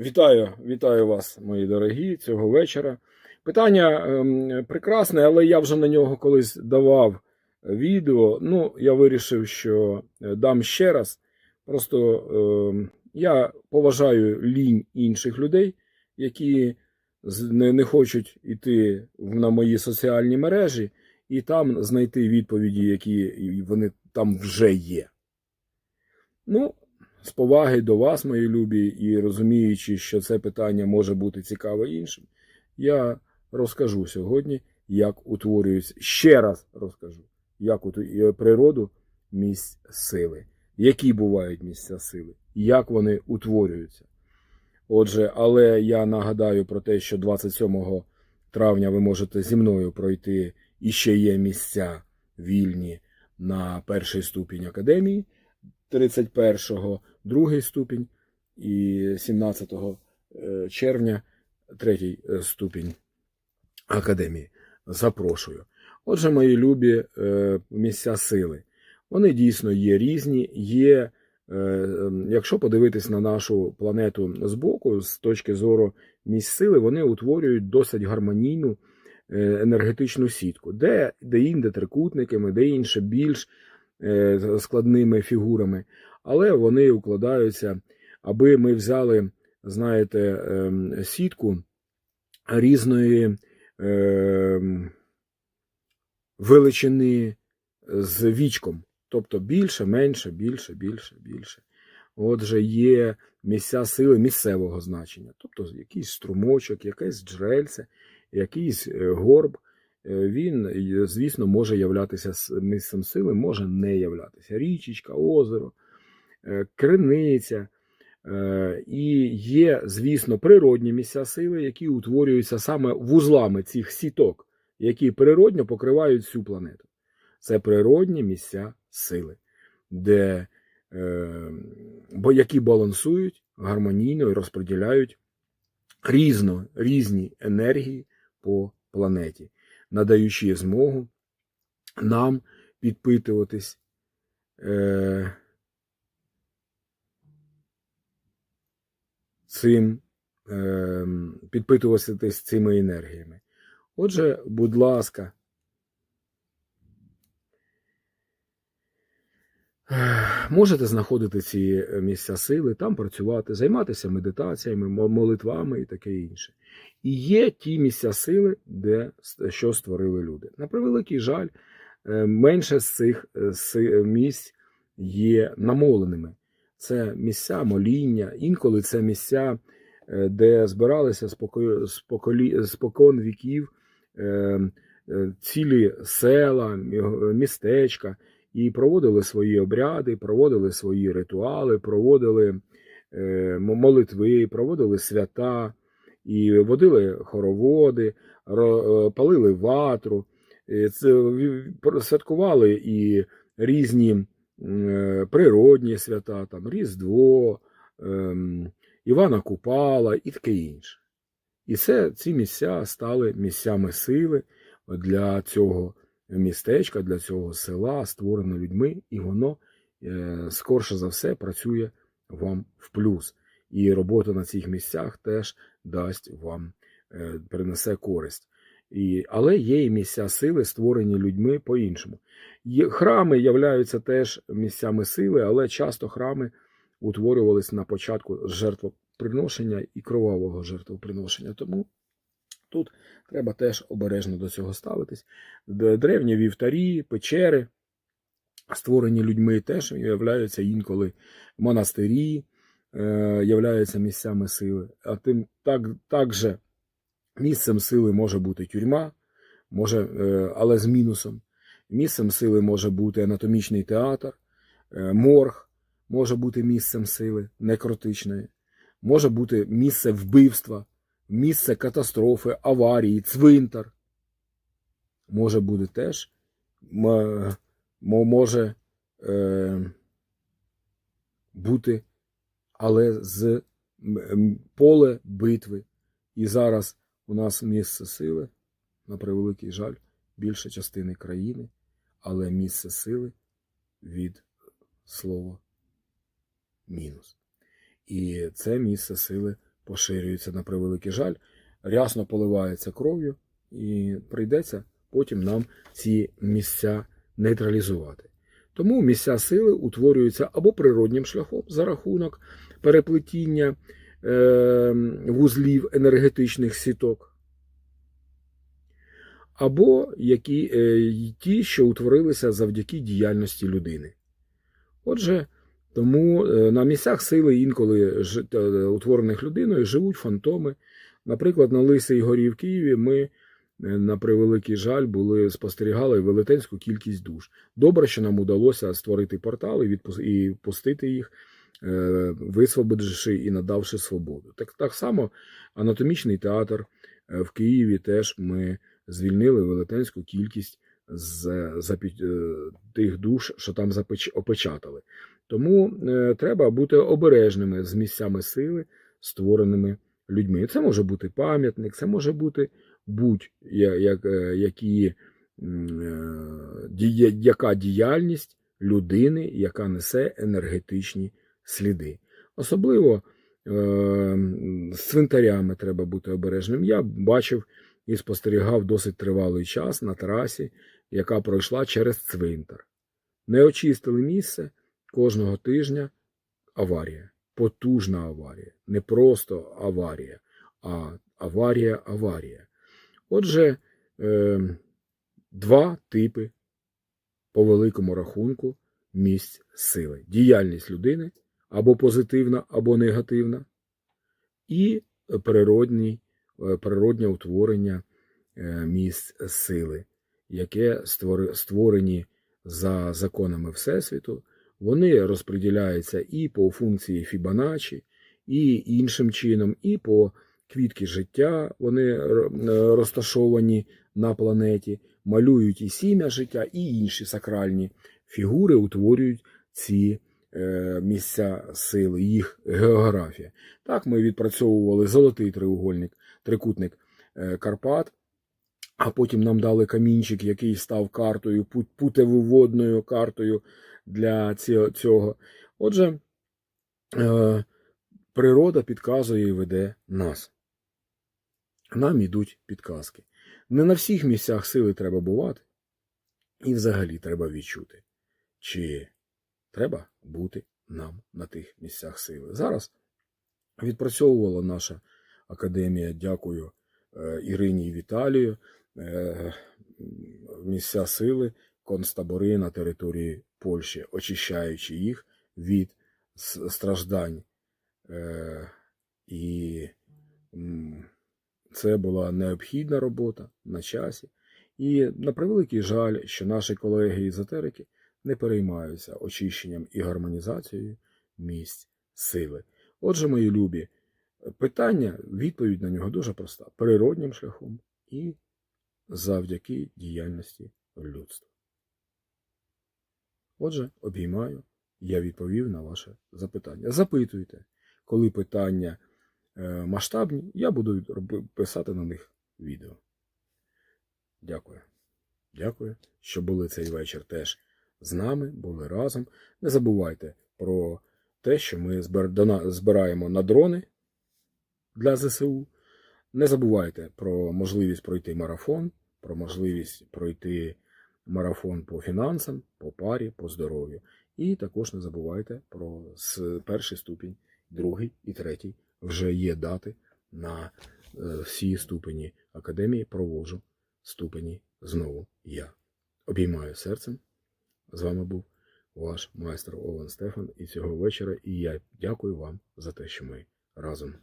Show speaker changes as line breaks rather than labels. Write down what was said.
Вітаю, вітаю вас, мої дорогі, цього вечора. Питання ем, прекрасне, але я вже на нього колись давав відео. Ну, я вирішив, що е, дам ще раз. Просто ем, я поважаю лінь інших людей, які не, не хочуть йти на мої соціальні мережі і там знайти відповіді, які вони там вже є. Ну, з поваги до вас, мої любі, і розуміючи, що це питання може бути цікаве іншим, я розкажу сьогодні, як утворюється, ще раз розкажу, як утворює природу місць сили, які бувають місця сили, як вони утворюються. Отже, але я нагадаю про те, що 27 травня ви можете зі мною пройти і ще є місця вільні на перший ступінь академії. 31-го другий ступінь і 17 е, червня третій е, ступінь академії. Запрошую. Отже, мої любі е, місця сили. Вони дійсно є різні. Є, е, е, якщо подивитись на нашу планету збоку, з точки зору місць сили, вони утворюють досить гармонійну енергетичну сітку, де, де інде трикутниками, де інше більш складними фігурами, але вони укладаються, аби ми взяли, знаєте, ем, сітку різної ем, величини з вічком, тобто більше, менше, більше, більше, більше. Отже, є місця сили місцевого значення, тобто якийсь струмочок, якесь джерельце, якийсь е, горб. Е, Він, звісно, може являтися місцем сили, може не являтися. Річечка, озеро, е, криниця. Е, І є, звісно, природні місця сили, які утворюються саме вузлами цих сіток, які природньо покривають всю планету. Це природні місця сили, де, бо які балансують гармонійно і розподіляють різно, різні енергії по планеті, надаючи змогу нам підпитуватись. Е, цим підпитуватися цими енергіями. Отже, будь ласка, можете знаходити ці місця сили, там працювати, займатися медитаціями, молитвами і таке інше. І є ті місця сили, де що створили люди. На превеликий жаль, е, менше з цих е, місць є намоленими. Це місця моління, інколи це місця, е, де збиралися споко- спокон віків е, е, цілі села, містечка, і проводили свої обряди, проводили свої ритуали, проводили е, молитви, проводили свята, і водили хороводи, ро- е, палили ватру, е, святкували і різні природні свята, там Різдво, ем, Івана Купала і таке інше. І це, ці місця стали місцями сили для цього містечка, для цього села, створено людьми, і воно е, скорше за все працює вам в плюс. І робота на цих місцях теж дасть вам, е, принесе користь. І, але є і місця сили, створені людьми по-іншому. Храми являються теж місцями сили, але часто храми утворювалися на початку жертвоприношення і кровавого жертвоприношення. Тому тут треба теж обережно до цього ставитись. Древні вівтарі, печери, створені людьми, теж являються інколи монастирі, е, являються місцями сили. А тим так, також місцем сили може бути тюрма, може, е, але з мінусом. Місцем сили може бути анатомічний театр, е, морг може бути місцем сили некротичної, може бути місце вбивства, місце катастрофи, аварії, цвинтар. Може бути теж, може е, бути, але з поле битви. І зараз у нас місце сили, на превеликий жаль, більша частини країни, але місце сили від слова мінус. І це місце сили поширюється на превеликий жаль, рясно поливається кров'ю, і прийдеться потім нам ці місця нейтралізувати. Тому місця сили утворюються або природнім шляхом за рахунок переплетіння е, вузлів енергетичних сіток, або які, е, ті, що утворилися завдяки діяльності людини. Отже, тому е, на місцях сили інколи е, утворених людиною живуть фантоми. Наприклад, на Лисій горі в Києві ми, е, на превеликий жаль, були спостерігали велетенську кількість душ. Добре, що нам удалося створити портали і пустити їх, висвободивши і надавши свободу. Так, так само анатомічний театр в Києві теж ми звільнили велетенську кількість з е, тих душ, що там опечатали. Тому е, треба бути обережними з місцями сили, створеними людьми. Це може бути пам'ятник, це може бути будь-які яка діяльність людини, яка несе енергетичні сліди. Особливо е, з цвинтарями треба бути обережним. Я бачив і спостерігав досить тривалий час на трасі, яка пройшла через цвинтар. Не очистили місце кожного тижня аварія. Потужна аварія. Не просто аварія, а аварія-аварія. Отже, е, два типи по великому рахунку місць сили: діяльність людини або позитивна, або негативна, і природній, е, природнє утворення е, місць сили, яке створені за законами Всесвіту. Вони розподіляються і по функції Фібоначчі, і іншим чином, і по квітки життя вони е, розташовані на планеті, малюють і сім'я життя, і інші сакральні фігури утворюють ці е, місця сили, їх географія. Так, ми відпрацьовували золотий триугольник, трикутник е, Карпат, а потім нам дали камінчик, який став картою, пут- путевоводною картою для цього. Отже, е, природа підказує і веде нас. Нам ідуть підказки. Не на всіх місцях сили треба бувати, і взагалі треба відчути, чи треба бути нам на тих місцях сили. Зараз відпрацьовувала наша академія, дякую е, Ірині і Віталію, місця сили, концтабори на території Польщі, очищаючи їх від страждань. Е, І це була необхідна робота на часі. І на превеликий жаль, що наші колеги-езотерики не переймаються очищенням і гармонізацією місць сили. Отже, мої любі, питання, відповідь на нього дуже проста: природнім шляхом і завдяки діяльності людства. Отже, обіймаю, я відповів на ваше запитання. Запитуйте, коли питання е, масштабні, я буду писати на них відео. Дякую. Дякую, що були цей вечір теж з нами, були разом. Не забувайте про те, що ми збираємо на дрони для ЗСУ. Не забувайте про можливість пройти марафон, про можливість пройти марафон по фінансам, по парі, по здоров'ю. І також не забувайте про перший ступінь, другий і третій. Вже є дати на е, всі ступені академії. Проводжу ступені знову я. Обіймаю серцем. З вами був ваш майстер Олен Стефан і цього вечора. І я дякую вам за те, що ми разом.